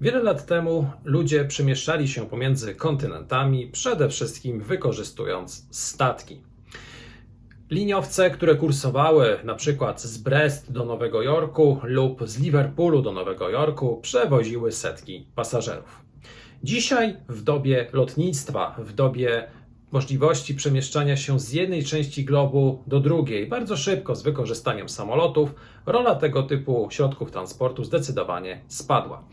Wiele lat temu ludzie przemieszczali się pomiędzy kontynentami, przede wszystkim wykorzystując statki. Liniowce, które kursowały na przykład z Brest do Nowego Jorku lub z Liverpoolu do Nowego Jorku, przewoziły setki pasażerów. Dzisiaj, w dobie lotnictwa, w dobie możliwości przemieszczania się z jednej części globu do drugiej bardzo szybko z wykorzystaniem samolotów, rola tego typu środków transportu zdecydowanie spadła.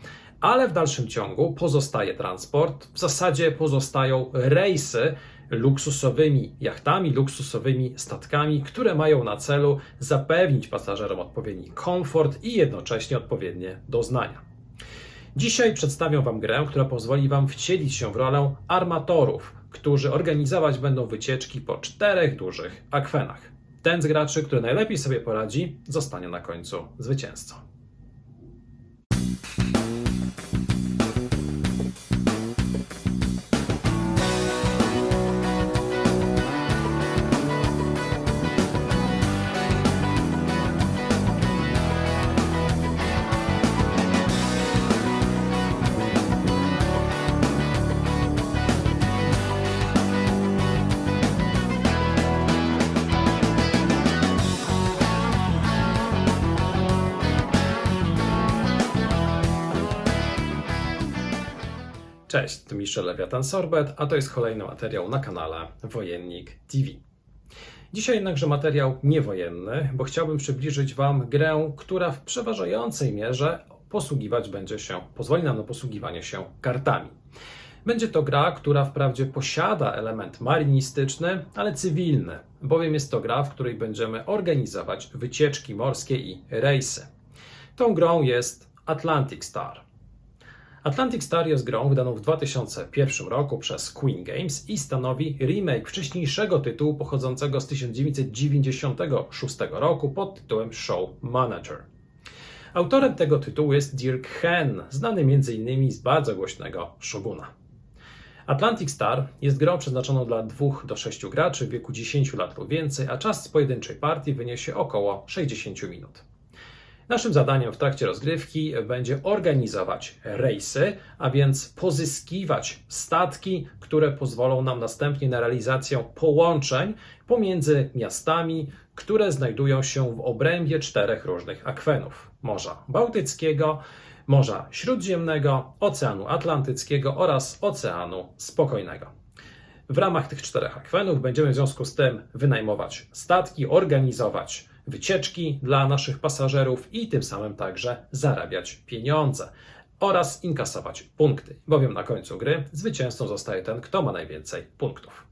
Ale w dalszym ciągu pozostaje transport, w zasadzie pozostają rejsy luksusowymi jachtami, luksusowymi statkami, które mają na celu zapewnić pasażerom odpowiedni komfort i jednocześnie odpowiednie doznania. Dzisiaj przedstawię Wam grę, która pozwoli Wam wcielić się w rolę armatorów, którzy organizować będą wycieczki po czterech dużych akwenach. Ten z graczy, który najlepiej sobie poradzi, zostanie na końcu zwycięzcą. Cześć, to Michel Lewiatan Sorbet, a to jest kolejny materiał na kanale Wojennik TV. Dzisiaj jednakże materiał niewojenny, bo chciałbym przybliżyć Wam grę, która w przeważającej mierze posługiwać będzie się, pozwoli nam na posługiwanie się kartami. Będzie to gra, która wprawdzie posiada element marynistyczny, ale cywilny, bowiem jest to gra, w której będziemy organizować wycieczki morskie i rejsy. Tą grą jest Atlantic Star. Atlantic Star jest grą wydaną w 2001 roku przez Queen Games i stanowi remake wcześniejszego tytułu pochodzącego z 1996 roku pod tytułem Show Manager. Autorem tego tytułu jest Dirk Hen, znany m.in. z bardzo głośnego Shoguna. Atlantic Star jest grą przeznaczoną dla 2 do 6 graczy w wieku 10 lat lub więcej, a czas pojedynczej partii wyniesie około 60 minut. Naszym zadaniem w trakcie rozgrywki będzie organizować rejsy, a więc pozyskiwać statki, które pozwolą nam następnie na realizację połączeń pomiędzy miastami, które znajdują się w obrębie czterech różnych akwenów: Morza Bałtyckiego, Morza Śródziemnego, Oceanu Atlantyckiego oraz Oceanu Spokojnego. W ramach tych czterech akwenów będziemy w związku z tym wynajmować statki, organizować wycieczki dla naszych pasażerów i tym samym także zarabiać pieniądze oraz inkasować punkty, bowiem na końcu gry zwycięzcą zostaje ten, kto ma najwięcej punktów.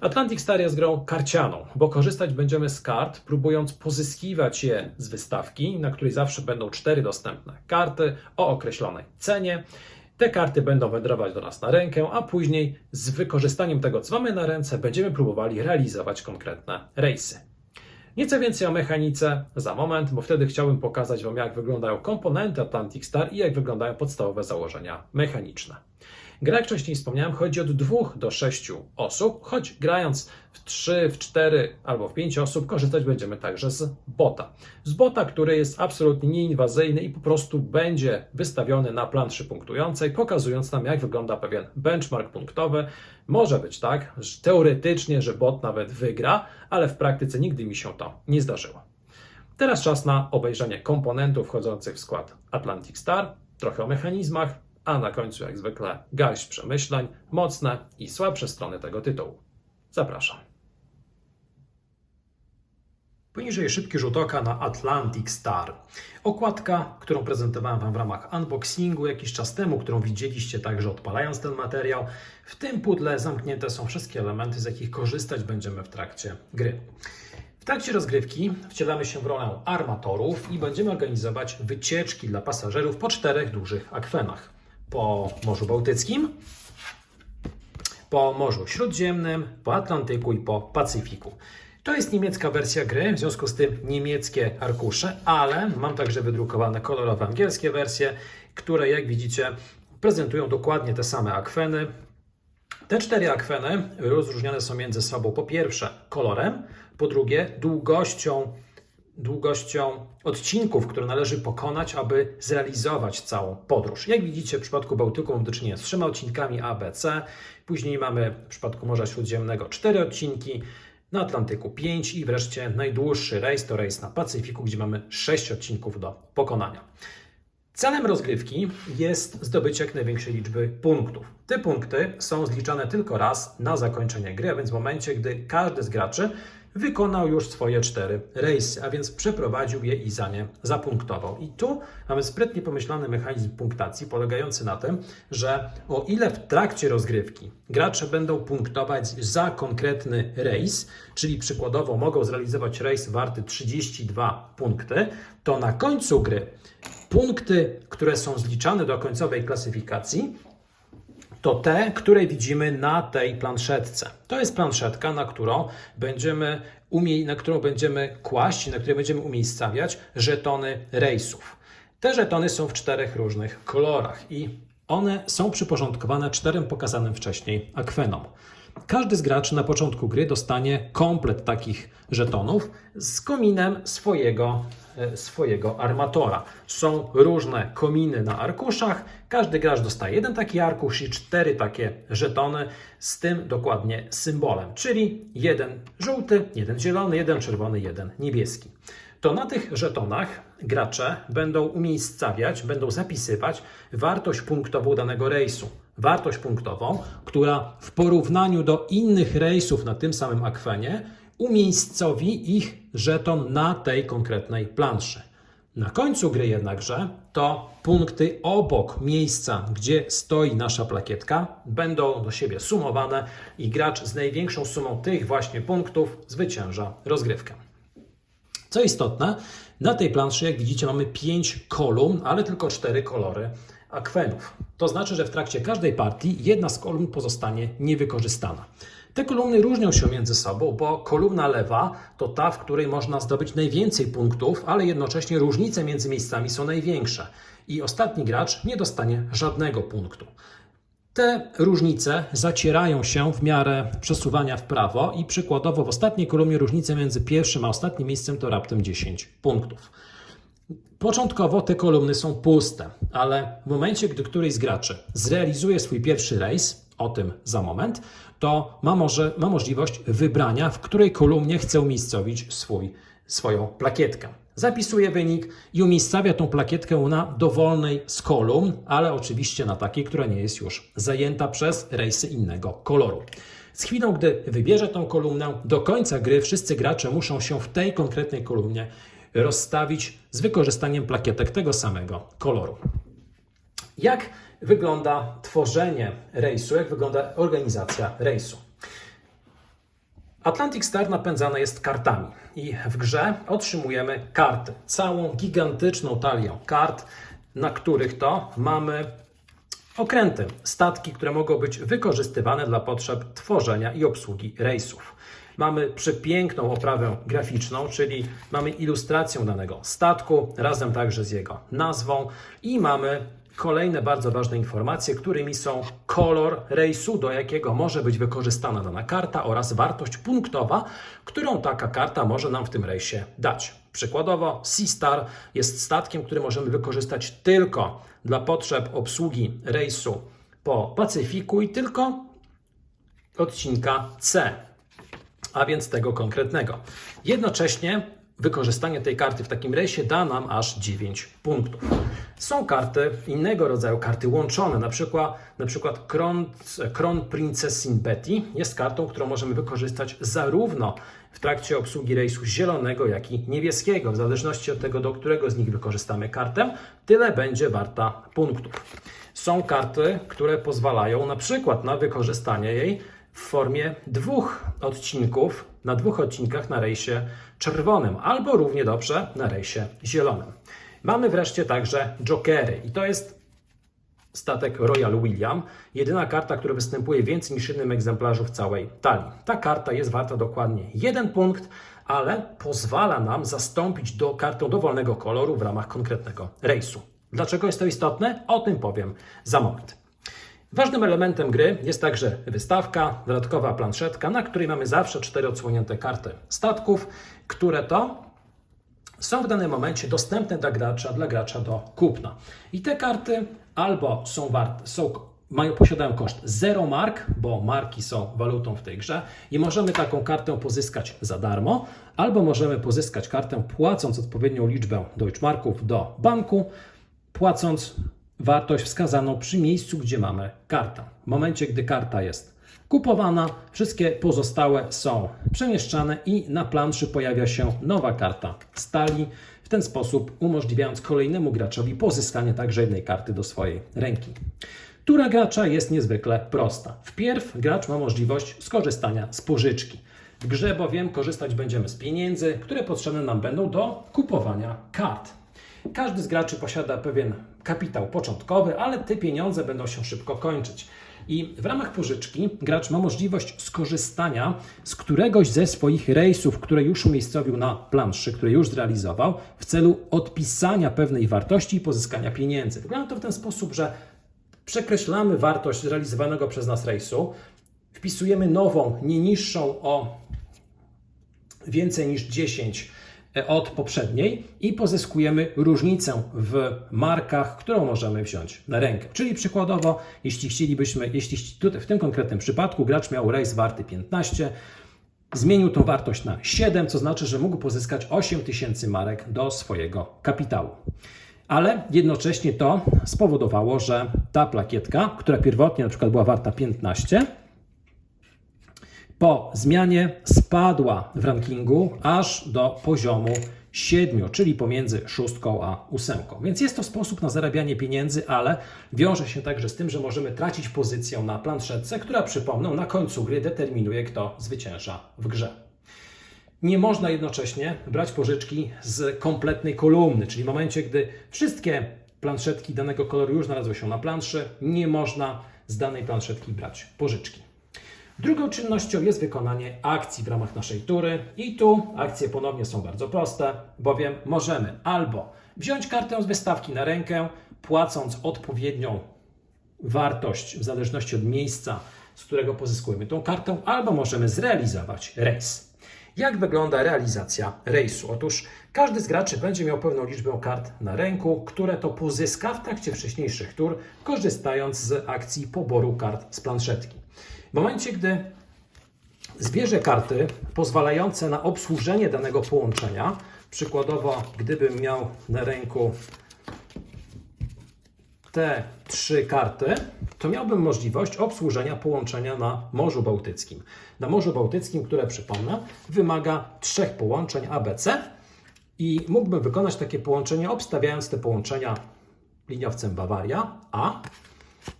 Atlantic Star jest grą karcianą, bo korzystać będziemy z kart, próbując pozyskiwać je z wystawki, na której zawsze będą cztery dostępne karty o określonej cenie. Te karty będą wędrować do nas na rękę, a później z wykorzystaniem tego, co mamy na ręce, będziemy próbowali realizować konkretne rejsy. Nieco więcej o mechanice za moment, bo wtedy chciałbym pokazać Wam, jak wyglądają komponenty Atlantic Star i jak wyglądają podstawowe założenia mechaniczne. Gra, jak wcześniej wspomniałem, chodzi od 2 do 6 osób, choć grając w 3, w 4 albo w 5 osób, korzystać będziemy także z bota. Z bota, który jest absolutnie nieinwazyjny i po prostu będzie wystawiony na planszy punktującej, pokazując nam, jak wygląda pewien benchmark punktowy. Może być tak, że teoretycznie, że bot nawet wygra, ale w praktyce nigdy mi się to nie zdarzyło. Teraz czas na obejrzenie komponentów wchodzących w skład Atlantic Star, trochę o mechanizmach, a na końcu, jak zwykle, garść przemyśleń, mocne i słabsze strony tego tytułu. Zapraszam. Poniżej szybki rzut oka na Atlantic Star. Okładka, którą prezentowałem Wam w ramach unboxingu jakiś czas temu, którą widzieliście także odpalając ten materiał. W tym pudle zamknięte są wszystkie elementy, z jakich korzystać będziemy w trakcie gry. W trakcie rozgrywki wcielamy się w rolę armatorów i będziemy organizować wycieczki dla pasażerów po czterech dużych akwenach. Po Morzu Bałtyckim, po Morzu Śródziemnym, po Atlantyku i po Pacyfiku. To jest niemiecka wersja gry, w związku z tym niemieckie arkusze, ale mam także wydrukowane kolorowe angielskie wersje, które jak widzicie prezentują dokładnie te same akweny. Te cztery akweny rozróżnione są między sobą po pierwsze kolorem, po drugie długością długością odcinków, które należy pokonać, aby zrealizować całą podróż. Jak widzicie, w przypadku Bałtyku mamy do czynienia z trzema odcinkami A, B, C. Później mamy w przypadku Morza Śródziemnego cztery odcinki, na Atlantyku 5 i wreszcie najdłuższy rejs to rejs na Pacyfiku, gdzie mamy 6 odcinków do pokonania. Celem rozgrywki jest zdobycie jak największej liczby punktów. Te punkty są zliczane tylko raz na zakończenie gry, a więc w momencie, gdy każdy z graczy wykonał już swoje cztery rejsy, a więc przeprowadził je i za nie zapunktował. I tu mamy sprytnie pomyślany mechanizm punktacji polegający na tym, że o ile w trakcie rozgrywki gracze będą punktować za konkretny rejs, czyli przykładowo mogą zrealizować rejs warty 32 punkty, to na końcu gry punkty, które są zliczane do końcowej klasyfikacji, to te, które widzimy na tej planszetce. To jest planszetka, na którą będziemy, umie- na którą będziemy kłaść, na której będziemy umiejscawiać żetony rejsów. Te żetony są w czterech różnych kolorach i one są przyporządkowane czterem pokazanym wcześniej akwenom. Każdy z graczy na początku gry dostanie komplet takich żetonów z kominem swojego, swojego armatora. Są różne kominy na arkuszach. Każdy gracz dostaje jeden taki arkusz i cztery takie żetony z tym dokładnie symbolem, czyli jeden żółty, jeden zielony, jeden czerwony, jeden niebieski. To na tych żetonach gracze będą umiejscawiać, będą zapisywać wartość punktową danego rejsu wartość punktową, która w porównaniu do innych rejsów na tym samym akwenie umiejscowi ich żeton na tej konkretnej planszy. Na końcu gry jednakże to punkty obok miejsca, gdzie stoi nasza plakietka, będą do siebie sumowane i gracz z największą sumą tych właśnie punktów zwycięża rozgrywkę. Co istotne, na tej planszy, jak widzicie, mamy 5 kolumn, ale tylko 4 kolory akwenów. To znaczy, że w trakcie każdej partii jedna z kolumn pozostanie niewykorzystana. Te kolumny różnią się między sobą, bo kolumna lewa to ta, w której można zdobyć najwięcej punktów, ale jednocześnie różnice między miejscami są największe i ostatni gracz nie dostanie żadnego punktu. Te różnice zacierają się w miarę przesuwania w prawo i przykładowo w ostatniej kolumnie różnice między pierwszym a ostatnim miejscem to raptem 10 punktów. Początkowo te kolumny są puste, ale w momencie, gdy któryś z graczy zrealizuje swój pierwszy rejs, o tym za moment, to ma, może, ma możliwość wybrania, w której kolumnie chce umiejscowić swój, swoją plakietkę. Zapisuje wynik i umiejscawia tą plakietkę na dowolnej z kolumn, ale oczywiście na takiej, która nie jest już zajęta przez rejsy innego koloru. Z chwilą, gdy wybierze tą kolumnę, do końca gry wszyscy gracze muszą się w tej konkretnej kolumnie rozstawić z wykorzystaniem plakietek tego samego koloru. Jak wygląda tworzenie rejsu, jak wygląda organizacja rejsu? Atlantic Star napędzany jest kartami i w grze otrzymujemy karty, całą gigantyczną talię kart, na których to mamy okręty, statki, które mogą być wykorzystywane dla potrzeb tworzenia i obsługi rejsów. Mamy przepiękną oprawę graficzną, czyli mamy ilustrację danego statku, razem także z jego nazwą i mamy kolejne bardzo ważne informacje, którymi są kolor rejsu, do jakiego może być wykorzystana dana karta oraz wartość punktowa, którą taka karta może nam w tym rejsie dać. Przykładowo Sea Star jest statkiem, który możemy wykorzystać tylko dla potrzeb obsługi rejsu po Pacyfiku i tylko odcinka C, a więc tego konkretnego. Jednocześnie wykorzystanie tej karty w takim rejsie da nam aż 9 punktów. Są karty innego rodzaju, karty łączone, na przykład, na przykład Kron, Kron Princessin Betty jest kartą, którą możemy wykorzystać zarówno w trakcie obsługi rejsu zielonego, jak i niebieskiego. W zależności od tego, do którego z nich wykorzystamy kartę, tyle będzie warta punktów. Są karty, które pozwalają na przykład na wykorzystanie jej w formie dwóch odcinków, na dwóch odcinkach na rejsie czerwonym, albo równie dobrze na rejsie zielonym. Mamy wreszcie także jokery i to jest statek Royal William, jedyna karta, która występuje więcej niż jednym egzemplarzu w całej talii. Ta karta jest warta dokładnie jeden punkt, ale pozwala nam zastąpić do kartę dowolnego koloru w ramach konkretnego rejsu. Dlaczego jest to istotne? O tym powiem za moment. Ważnym elementem gry jest także wystawka, dodatkowa planszetka, na której mamy zawsze cztery odsłonięte karty statków, które to są w danym momencie dostępne dla gracza, dla gracza do kupna. I te karty albo są warte, są, mają, posiadają koszt 0 mark, bo marki są walutą w tej grze i możemy taką kartę pozyskać za darmo, albo możemy pozyskać kartę płacąc odpowiednią liczbę Deutschmarków do banku, płacąc wartość wskazaną przy miejscu, gdzie mamy kartę. W momencie, gdy karta jest kupowana, wszystkie pozostałe są przemieszczane i na planszy pojawia się nowa karta stali, w ten sposób umożliwiając kolejnemu graczowi pozyskanie także jednej karty do swojej ręki. Tura gracza jest niezwykle prosta. Wpierw gracz ma możliwość skorzystania z pożyczki. W grze bowiem korzystać będziemy z pieniędzy, które potrzebne nam będą do kupowania kart. Każdy z graczy posiada pewien kapitał początkowy, ale te pieniądze będą się szybko kończyć. I w ramach pożyczki gracz ma możliwość skorzystania z któregoś ze swoich rejsów, które już umiejscowił na planszy, które już zrealizował, w celu odpisania pewnej wartości i pozyskania pieniędzy. Wygląda to w ten sposób, że przekreślamy wartość zrealizowanego przez nas rejsu, wpisujemy nową, nie niższą o więcej niż 10 od poprzedniej i pozyskujemy różnicę w markach, którą możemy wziąć na rękę. Czyli przykładowo, jeśli chcielibyśmy, jeśli tutaj w tym konkretnym przypadku gracz miał rejs warty 15, zmienił tą wartość na 7, co znaczy, że mógł pozyskać 8000 marek do swojego kapitału. Ale jednocześnie to spowodowało, że ta plakietka, która pierwotnie na przykład była warta 15, po zmianie spadła w rankingu aż do poziomu 7, czyli pomiędzy szóstką a ósemką. Więc jest to sposób na zarabianie pieniędzy, ale wiąże się także z tym, że możemy tracić pozycję na planszetce, która przypomnę, na końcu gry determinuje, kto zwycięża w grze. Nie można jednocześnie brać pożyczki z kompletnej kolumny, czyli w momencie, gdy wszystkie planszetki danego koloru już znalazły się na planszy, nie można z danej planszetki brać pożyczki. Drugą czynnością jest wykonanie akcji w ramach naszej tury i tu akcje ponownie są bardzo proste, bowiem możemy albo wziąć kartę z wystawki na rękę, płacąc odpowiednią wartość w zależności od miejsca, z którego pozyskujemy tą kartę, albo możemy zrealizować rejs. Jak wygląda realizacja rejsu? Otóż każdy z graczy będzie miał pewną liczbę kart na ręku, które to pozyska w trakcie wcześniejszych tur, korzystając z akcji poboru kart z planszetki. W momencie, gdy zbierze karty pozwalające na obsłużenie danego połączenia, przykładowo, gdybym miał na ręku te trzy karty, to miałbym możliwość obsłużenia połączenia na Morzu Bałtyckim. Na Morzu Bałtyckim, które przypomnę, wymaga trzech połączeń ABC i mógłbym wykonać takie połączenie, obstawiając te połączenia liniowcem Bawaria A,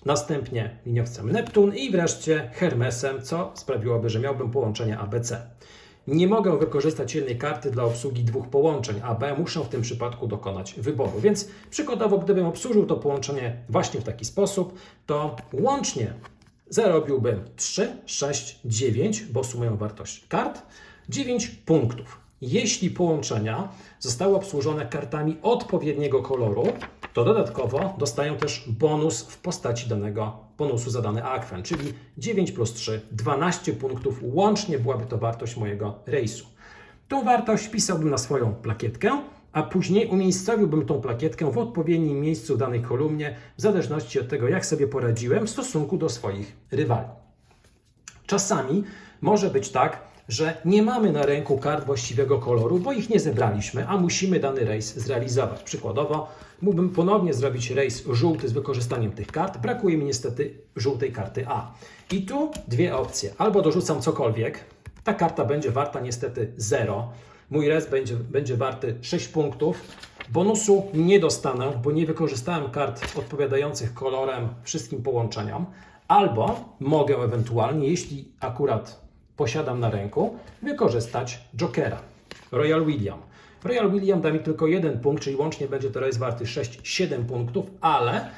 następnie liniowcem Neptun i wreszcie Hermesem, co sprawiłoby, że miałbym połączenie ABC. Nie mogę wykorzystać jednej karty dla obsługi dwóch połączeń AB, muszę w tym przypadku dokonać wyboru. Więc przykładowo, gdybym obsłużył to połączenie właśnie w taki sposób, to łącznie zarobiłbym 3, 6, 9, bo sumuję wartość kart, 9 punktów. Jeśli połączenia zostały obsłużone kartami odpowiedniego koloru, to dodatkowo dostają też bonus w postaci danego bonusu za dany akwen, czyli 9 plus 3, 12 punktów łącznie byłaby to wartość mojego rejsu. Tą wartość wpisałbym na swoją plakietkę, a później umiejscowiłbym tą plakietkę w odpowiednim miejscu w danej kolumnie, w zależności od tego, jak sobie poradziłem w stosunku do swoich rywali. Czasami może być tak, że nie mamy na ręku kart właściwego koloru, bo ich nie zebraliśmy, a musimy dany rejs zrealizować. Przykładowo, mógłbym ponownie zrobić rejs żółty z wykorzystaniem tych kart. Brakuje mi niestety żółtej karty A. I tu dwie opcje. Albo dorzucam cokolwiek, ta karta będzie warta niestety 0. Mój rejs będzie, będzie warty 6 punktów. Bonusu nie dostanę, bo nie wykorzystałem kart odpowiadających kolorem wszystkim połączeniom. Albo mogę ewentualnie, jeśli akurat posiadam na ręku, wykorzystać Jokera, Royal William. Royal William da mi tylko jeden punkt, czyli łącznie będzie to rejs warty 6-7 punktów, ale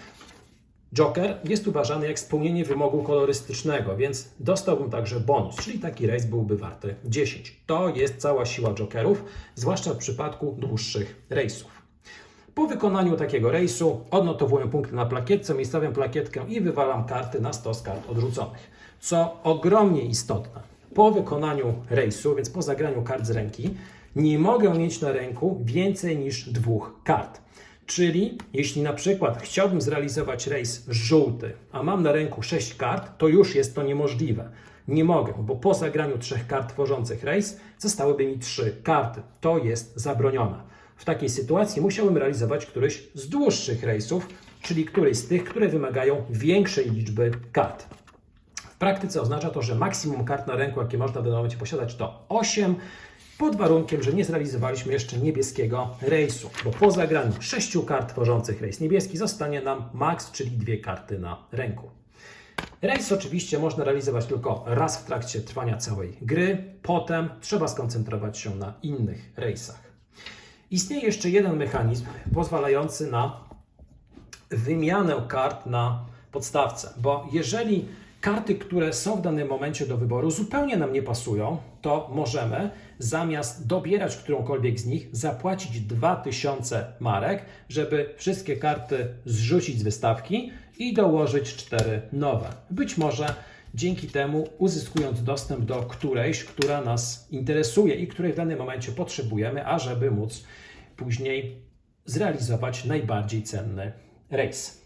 Joker jest uważany jak spełnienie wymogu kolorystycznego, więc dostałbym także bonus, czyli taki rejs byłby warty 10. To jest cała siła Jokerów, zwłaszcza w przypadku dłuższych rejsów. Po wykonaniu takiego rejsu odnotowuję punkty na plakietce, umiejscowiam plakietkę i wywalam karty na stos kart odrzuconych. Co ogromnie istotne, po wykonaniu rejsu, więc po zagraniu kart z ręki, Nie mogę mieć na ręku więcej niż dwóch kart. Czyli jeśli na przykład chciałbym zrealizować rejs żółty, a mam na ręku 6 kart, to już jest to niemożliwe. Nie mogę, bo po zagraniu trzech kart tworzących rejs zostałyby mi trzy karty. To jest zabronione. W takiej sytuacji musiałbym realizować któryś z dłuższych rejsów, czyli któryś z tych, które wymagają większej liczby kart. Praktyce oznacza to, że maksimum kart na ręku, jakie można w danym momencie posiadać, to 8, pod warunkiem, że nie zrealizowaliśmy jeszcze niebieskiego rejsu, bo po zagraniu 6 kart tworzących rejs niebieski zostanie nam max, czyli dwie karty na ręku. Rejs oczywiście można realizować tylko raz w trakcie trwania całej gry, potem trzeba skoncentrować się na innych rejsach. Istnieje jeszcze jeden mechanizm pozwalający na wymianę kart na podstawce, bo jeżeli karty, które są w danym momencie do wyboru, zupełnie nam nie pasują, to możemy zamiast dobierać którąkolwiek z nich, zapłacić 2000 marek, żeby wszystkie karty zrzucić z wystawki i dołożyć cztery nowe. Być może dzięki temu uzyskując dostęp do którejś, która nas interesuje i której w danym momencie potrzebujemy, ażeby móc później zrealizować najbardziej cenny rejs.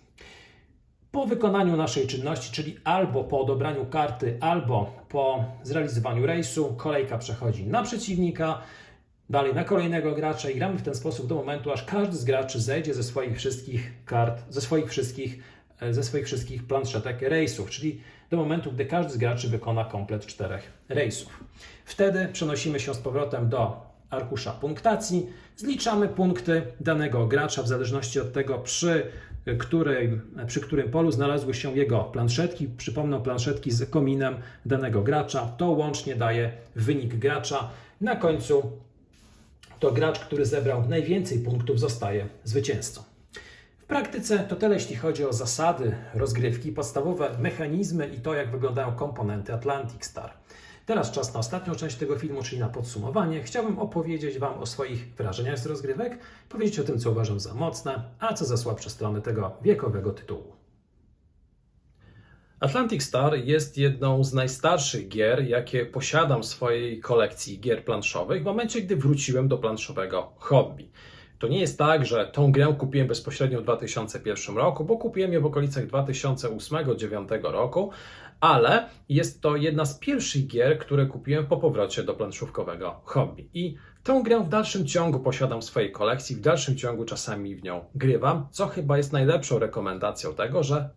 Po wykonaniu naszej czynności, czyli albo po odebraniu karty, albo po zrealizowaniu rejsu, kolejka przechodzi na przeciwnika, dalej na kolejnego gracza i gramy w ten sposób do momentu, aż każdy z graczy zejdzie ze swoich wszystkich kart, ze swoich wszystkich, e, ze swoich wszystkich planszetek rejsów, czyli do momentu, gdy każdy z graczy wykona komplet czterech rejsów. Wtedy przenosimy się z powrotem do arkusza punktacji, zliczamy punkty danego gracza w zależności od tego, przy której, przy którym polu znalazły się jego planszetki. Przypomnę, planszetki z kominem danego gracza. To łącznie daje wynik gracza. Na końcu to gracz, który zebrał najwięcej punktów, zostaje zwycięzcą. W praktyce to tyle, jeśli chodzi o zasady rozgrywki, podstawowe mechanizmy i to, jak wyglądają komponenty Atlantic Star. Teraz czas na ostatnią część tego filmu, czyli na podsumowanie. Chciałbym opowiedzieć Wam o swoich wrażeniach z rozgrywek, powiedzieć o tym, co uważam za mocne, a co za słabsze strony tego wiekowego tytułu. Atlantic Star jest jedną z najstarszych gier, jakie posiadam w swojej kolekcji gier planszowych w momencie, gdy wróciłem do planszowego hobby. To nie jest tak, że tą grę kupiłem bezpośrednio w 2001 roku, bo kupiłem ją w okolicach 2008-2009 roku, ale jest to jedna z pierwszych gier, które kupiłem po powrocie do planszówkowego hobby. I tę grę w dalszym ciągu posiadam w swojej kolekcji, w dalszym ciągu czasami w nią grywam, co chyba jest najlepszą rekomendacją tego, że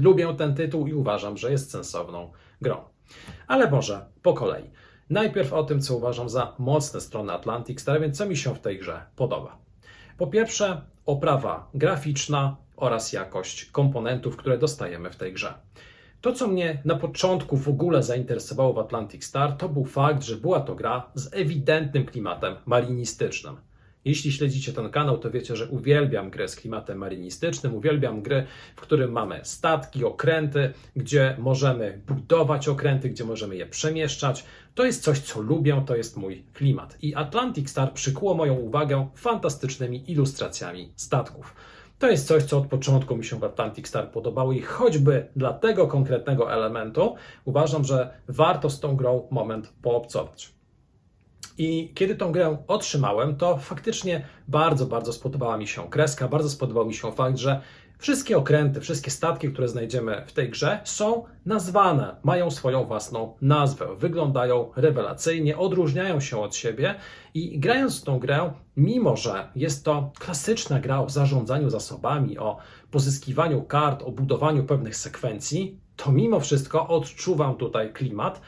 lubię ten tytuł i uważam, że jest sensowną grą. Ale może po kolei. Najpierw o tym, co uważam za mocne strony Atlantic Star, więc co mi się w tej grze podoba. Po pierwsze, oprawa graficzna oraz jakość komponentów, które dostajemy w tej grze. To, co mnie na początku w ogóle zainteresowało w Atlantic Star, to był fakt, że była to gra z ewidentnym klimatem marinistycznym. Jeśli śledzicie ten kanał, to wiecie, że uwielbiam gry z klimatem marynistycznym, uwielbiam gry, w którym mamy statki, okręty, gdzie możemy budować okręty, gdzie możemy je przemieszczać. To jest coś, co lubię, to jest mój klimat. I Atlantic Star przykuło moją uwagę fantastycznymi ilustracjami statków. To jest coś, co od początku mi się w Atlantic Star podobało i choćby dla tego konkretnego elementu uważam, że warto z tą grą moment poobcować. I kiedy tą grę otrzymałem, to faktycznie bardzo, bardzo spodobała mi się kreska, bardzo spodobał mi się fakt, że Wszystkie okręty, wszystkie statki, które znajdziemy w tej grze, są nazwane, mają swoją własną nazwę, wyglądają rewelacyjnie, odróżniają się od siebie i grając w tą grę, mimo że jest to klasyczna gra o zarządzaniu zasobami, o pozyskiwaniu kart, o budowaniu pewnych sekwencji, to mimo wszystko odczuwam tutaj klimat,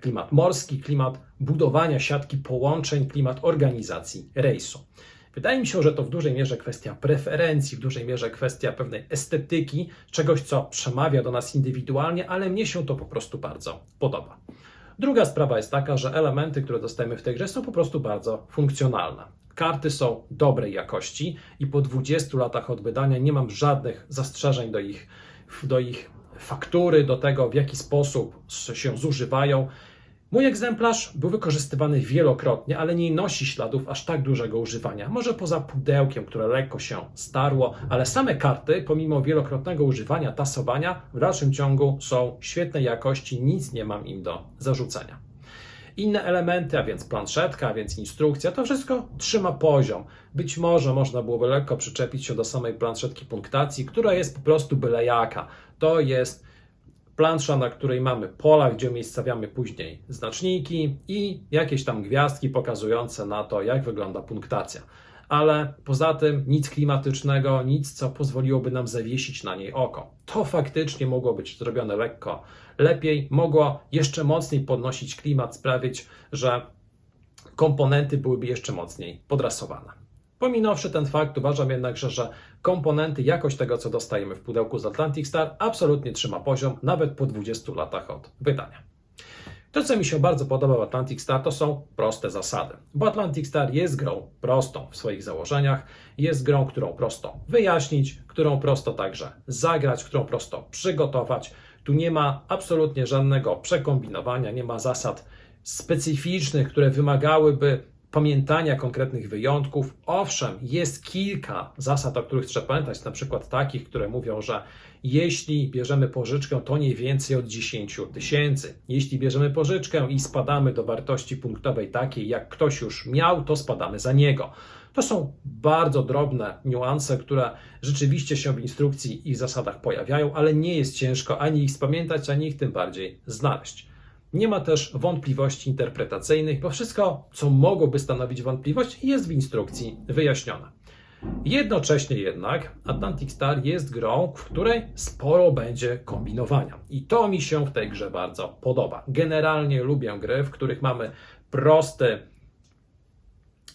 klimat morski, klimat budowania siatki połączeń, klimat organizacji rejsu. Wydaje mi się, że to w dużej mierze kwestia preferencji, w dużej mierze kwestia pewnej estetyki, czegoś, co przemawia do nas indywidualnie, ale mnie się to po prostu bardzo podoba. Druga sprawa jest taka, że elementy, które dostajemy w tej grze, są po prostu bardzo funkcjonalne. Karty są dobrej jakości i po 20 latach od wydania nie mam żadnych zastrzeżeń do ich, do ich faktury, do tego, w jaki sposób się zużywają. Mój egzemplarz był wykorzystywany wielokrotnie, ale nie nosi śladów aż tak dużego używania. Może poza pudełkiem, które lekko się starło, ale same karty, pomimo wielokrotnego używania, tasowania, w dalszym ciągu są świetnej jakości, nic nie mam im do zarzucenia. Inne elementy, a więc planszetka, a więc instrukcja, to wszystko trzyma poziom. Być może można byłoby lekko przyczepić się do samej planszetki punktacji, która jest po prostu byle jaka. To jest plansza, na której mamy pola, gdzie umiejscawiamy później znaczniki i jakieś tam gwiazdki pokazujące na to, jak wygląda punktacja. Ale poza tym nic klimatycznego, nic, co pozwoliłoby nam zawiesić na niej oko. To faktycznie mogło być zrobione lekko lepiej, mogło jeszcze mocniej podnosić klimat, sprawić, że komponenty byłyby jeszcze mocniej podrasowane. Pominąwszy ten fakt, uważam jednakże, że komponenty, jakość tego, co dostajemy w pudełku z Atlantic Star, absolutnie trzyma poziom, nawet po 20 latach od wydania. To, co mi się bardzo podoba w Atlantic Star, to są proste zasady. Bo Atlantic Star jest grą prostą w swoich założeniach, jest grą, którą prosto wyjaśnić, którą prosto także zagrać, którą prosto przygotować. Tu nie ma absolutnie żadnego przekombinowania, nie ma zasad specyficznych, które wymagałyby pamiętania konkretnych wyjątków. Owszem, jest kilka zasad, o których trzeba pamiętać, na przykład takich, które mówią, że jeśli bierzemy pożyczkę, to nie więcej od 10 tysięcy. Jeśli bierzemy pożyczkę i spadamy do wartości punktowej takiej, jak ktoś już miał, to spadamy za niego. To są bardzo drobne niuanse, które rzeczywiście się w instrukcji i zasadach pojawiają, ale nie jest ciężko ani ich spamiętać, ani ich tym bardziej znaleźć. Nie ma też wątpliwości interpretacyjnych, bo wszystko, co mogłoby stanowić wątpliwość, jest w instrukcji wyjaśnione. Jednocześnie jednak Atlantic Star jest grą, w której sporo będzie kombinowania. I to mi się w tej grze bardzo podoba. Generalnie lubię gry, w których mamy prosty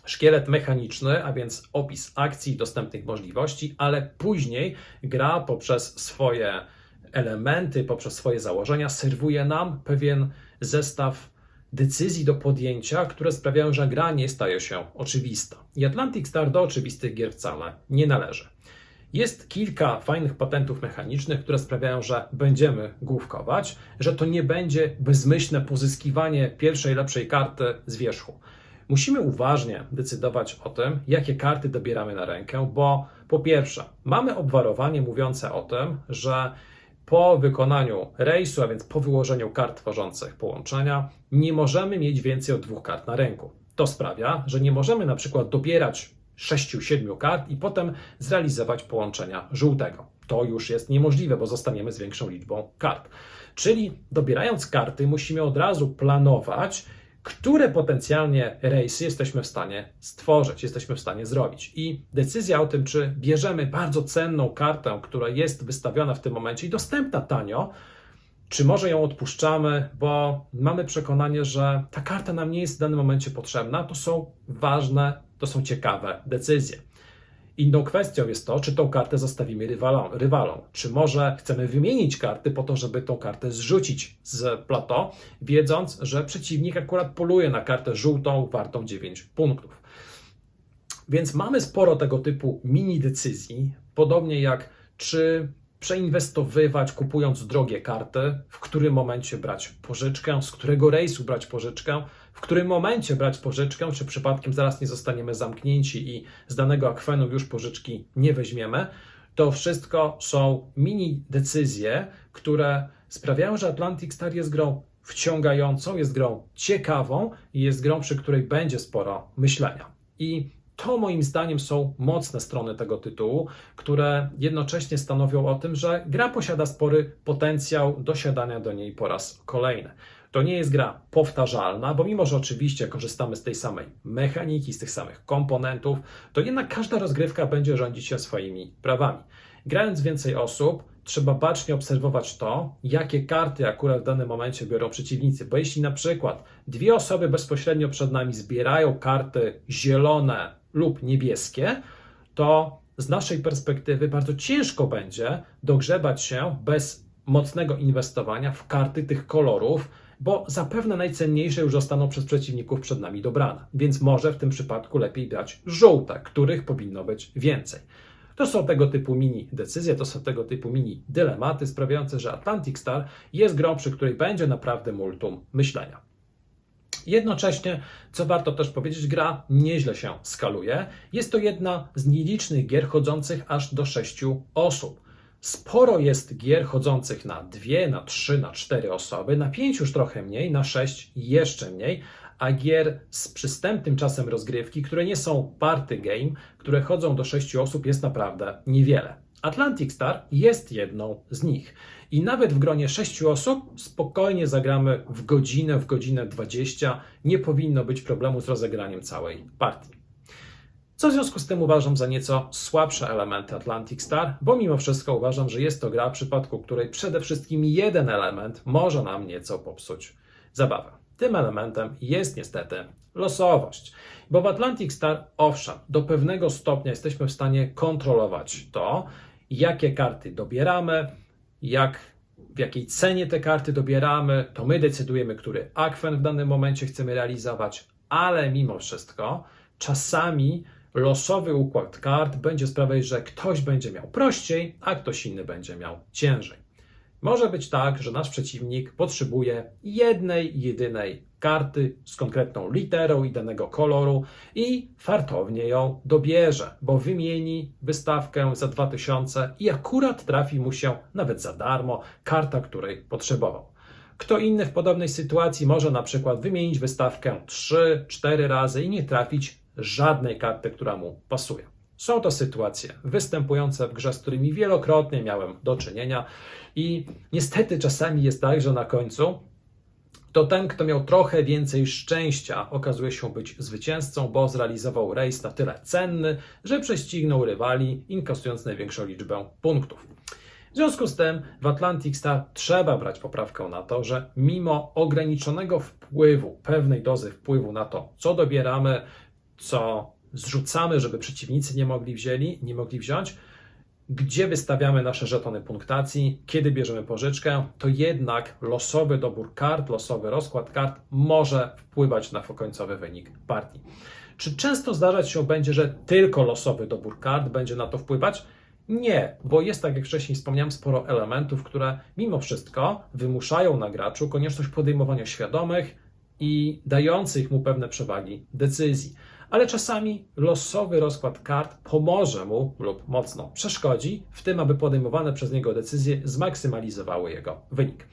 szkielet mechaniczny, a więc opis akcji dostępnych możliwości, ale później gra poprzez swoje elementy, poprzez swoje założenia serwuje nam pewien zestaw decyzji do podjęcia, które sprawiają, że gra nie staje się oczywista. I Atlantic Star do oczywistych gier wcale nie należy. Jest kilka fajnych patentów mechanicznych, które sprawiają, że będziemy główkować, że to nie będzie bezmyślne pozyskiwanie pierwszej lepszej karty z wierzchu. Musimy uważnie decydować o tym, jakie karty dobieramy na rękę, bo po pierwsze, mamy obwarowanie mówiące o tym, że po wykonaniu rejsu, a więc po wyłożeniu kart tworzących połączenia, nie możemy mieć więcej od dwóch kart na ręku. To sprawia, że nie możemy na przykład dobierać 6-7 kart i potem zrealizować połączenia żółtego. To już jest niemożliwe, bo zostaniemy z większą liczbą kart. Czyli dobierając karty, musimy od razu planować, które potencjalnie rejsy jesteśmy w stanie stworzyć, jesteśmy w stanie zrobić. I decyzja o tym, czy bierzemy bardzo cenną kartę, która jest wystawiona w tym momencie i dostępna tanio, czy może ją odpuszczamy, bo mamy przekonanie, że ta karta nam nie jest w danym momencie potrzebna, to są ważne, to są ciekawe decyzje. Inną kwestią jest to, czy tą kartę zostawimy rywalom, rywalom. Czy może chcemy wymienić karty po to, żeby tą kartę zrzucić z plato, wiedząc, że przeciwnik akurat poluje na kartę żółtą wartą 9 punktów. Więc mamy sporo tego typu mini decyzji, podobnie jak czy przeinwestowywać, kupując drogie karty, w którym momencie brać pożyczkę, z którego rejsu brać pożyczkę, w którym momencie brać pożyczkę, czy przypadkiem zaraz nie zostaniemy zamknięci i z danego akwenu już pożyczki nie weźmiemy. To wszystko są mini decyzje, które sprawiają, że Atlantic Star jest grą wciągającą, jest grą ciekawą i jest grą, przy której będzie sporo myślenia. I to moim zdaniem są mocne strony tego tytułu, które jednocześnie stanowią o tym, że gra posiada spory potencjał dosiadania do niej po raz kolejny. To nie jest gra powtarzalna, bo mimo, że oczywiście korzystamy z tej samej mechaniki, z tych samych komponentów, to jednak każda rozgrywka będzie rządzić się swoimi prawami. Grając więcej osób, trzeba bacznie obserwować to, jakie karty akurat w danym momencie biorą przeciwnicy. Bo jeśli na przykład dwie osoby bezpośrednio przed nami zbierają karty zielone lub niebieskie, to z naszej perspektywy bardzo ciężko będzie dogrzebać się bez mocnego inwestowania w karty tych kolorów, bo zapewne najcenniejsze już zostaną przez przeciwników przed nami dobrane. Więc może w tym przypadku lepiej dać żółte, których powinno być więcej. To są tego typu mini decyzje, to są tego typu mini dylematy sprawiające, że Atlantic Star jest grą, przy której będzie naprawdę multum myślenia. Jednocześnie, co warto też powiedzieć, gra nieźle się skaluje. Jest to jedna z nielicznych gier chodzących aż do 6 osób. Sporo jest gier chodzących na dwie, na trzy, na cztery osoby, na pięć już trochę mniej, na sześć jeszcze mniej, a gier z przystępnym czasem rozgrywki, które nie są party game, które chodzą do sześciu osób, jest naprawdę niewiele. Atlantic Star jest jedną z nich. I nawet w gronie sześciu osób spokojnie zagramy w godzinę, w godzinę 20. Nie powinno być problemu z rozegraniem całej partii. Co w związku z tym uważam za nieco słabsze elementy Atlantic Star, bo mimo wszystko uważam, że jest to gra, w przypadku której przede wszystkim jeden element może nam nieco popsuć zabawę. Tym elementem jest niestety losowość. Bo w Atlantic Star, owszem, do pewnego stopnia jesteśmy w stanie kontrolować to, jakie karty dobieramy, jak, w jakiej cenie te karty dobieramy, to my decydujemy, który akwen w danym momencie chcemy realizować, ale mimo wszystko czasami losowy układ kart będzie sprawiać, że ktoś będzie miał prościej, a ktoś inny będzie miał ciężej. Może być tak, że nasz przeciwnik potrzebuje jednej, jedynej karty z konkretną literą i danego koloru i fartownie ją dobierze, bo wymieni wystawkę za 2000 i akurat trafi mu się nawet za darmo karta, której potrzebował. Kto inny w podobnej sytuacji może na przykład wymienić wystawkę 3-4 razy i nie trafić żadnej karty, która mu pasuje. Są to sytuacje występujące w grze, z którymi wielokrotnie miałem do czynienia, i niestety czasami jest tak, że na końcu to ten, kto miał trochę więcej szczęścia, okazuje się być zwycięzcą, bo zrealizował rejs na tyle cenny, że prześcignął rywali, inkasując największą liczbę punktów. W związku z tym w Atlantic Star trzeba brać poprawkę na to, że mimo ograniczonego wpływu, pewnej dozy wpływu na to, co dobieramy, co zrzucamy, żeby przeciwnicy nie mogli, wzięli, nie mogli wziąć, gdzie wystawiamy nasze żetony punktacji, kiedy bierzemy pożyczkę, to jednak losowy dobór kart, losowy rozkład kart może wpływać na końcowy wynik partii. Czy często zdarzać się będzie, że tylko losowy dobór kart będzie na to wpływać? Nie, bo jest, tak jak wcześniej wspomniałem, sporo elementów, które mimo wszystko wymuszają na graczu konieczność podejmowania świadomych i dających mu pewne przewagi decyzji ale czasami losowy rozkład kart pomoże mu lub mocno przeszkodzi w tym, aby podejmowane przez niego decyzje zmaksymalizowały jego wynik.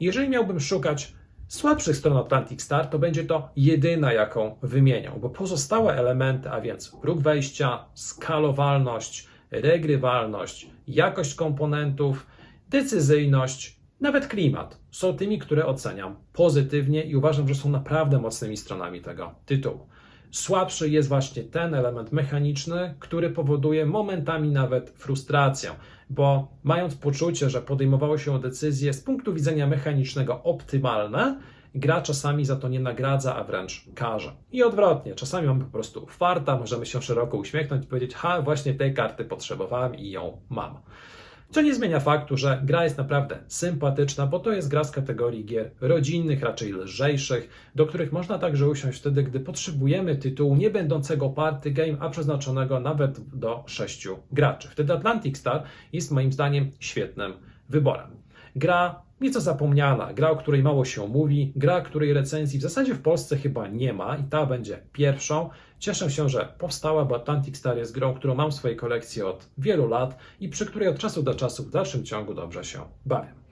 Jeżeli miałbym szukać słabszych stron Atlantic Star, to będzie to jedyna, jaką wymienię, bo pozostałe elementy, a więc próg wejścia, skalowalność, regrywalność, jakość komponentów, decyzyjność, nawet klimat są tymi, które oceniam pozytywnie i uważam, że są naprawdę mocnymi stronami tego tytułu. Słabszy jest właśnie ten element mechaniczny, który powoduje momentami nawet frustrację, bo mając poczucie, że podejmowało się decyzje z punktu widzenia mechanicznego optymalne, gra czasami za to nie nagradza, a wręcz karze. I odwrotnie, czasami mamy po prostu farta, możemy się szeroko uśmiechnąć i powiedzieć, ha, właśnie tej karty potrzebowałem i ją mam. Co nie zmienia faktu, że gra jest naprawdę sympatyczna, bo to jest gra z kategorii gier rodzinnych, raczej lżejszych, do których można także usiąść wtedy, gdy potrzebujemy tytułu nie będącego party game, a przeznaczonego nawet do sześciu graczy. Wtedy Atlantic Star jest moim zdaniem świetnym wyborem. Gra nieco zapomniana, gra, o której mało się mówi, gra, której recenzji w zasadzie w Polsce chyba nie ma i ta będzie pierwszą. Cieszę się, że powstała, bo Atlantic Star jest grą, którą mam w swojej kolekcji od wielu lat i przy której od czasu do czasu w dalszym ciągu dobrze się bawię.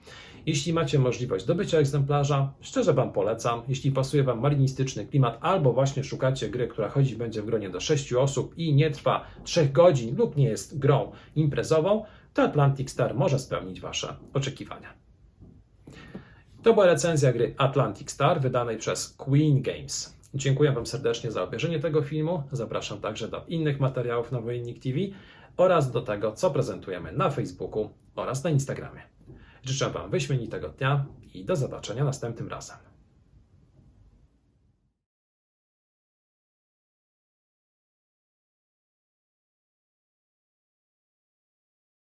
Jeśli macie możliwość zdobycia egzemplarza, szczerze Wam polecam. Jeśli pasuje Wam marinistyczny klimat, albo właśnie szukacie gry, która chodzi będzie w gronie do 6 osób i nie trwa 3 godzin lub nie jest grą imprezową, to Atlantic Star może spełnić Wasze oczekiwania. To była recenzja gry Atlantic Star wydanej przez Queen Games. Dziękuję Wam serdecznie za obejrzenie tego filmu. Zapraszam także do innych materiałów na Wojennik TV oraz do tego, co prezentujemy na Facebooku oraz na Instagramie. Życzę Wam wyśmienitego dnia i do zobaczenia następnym razem.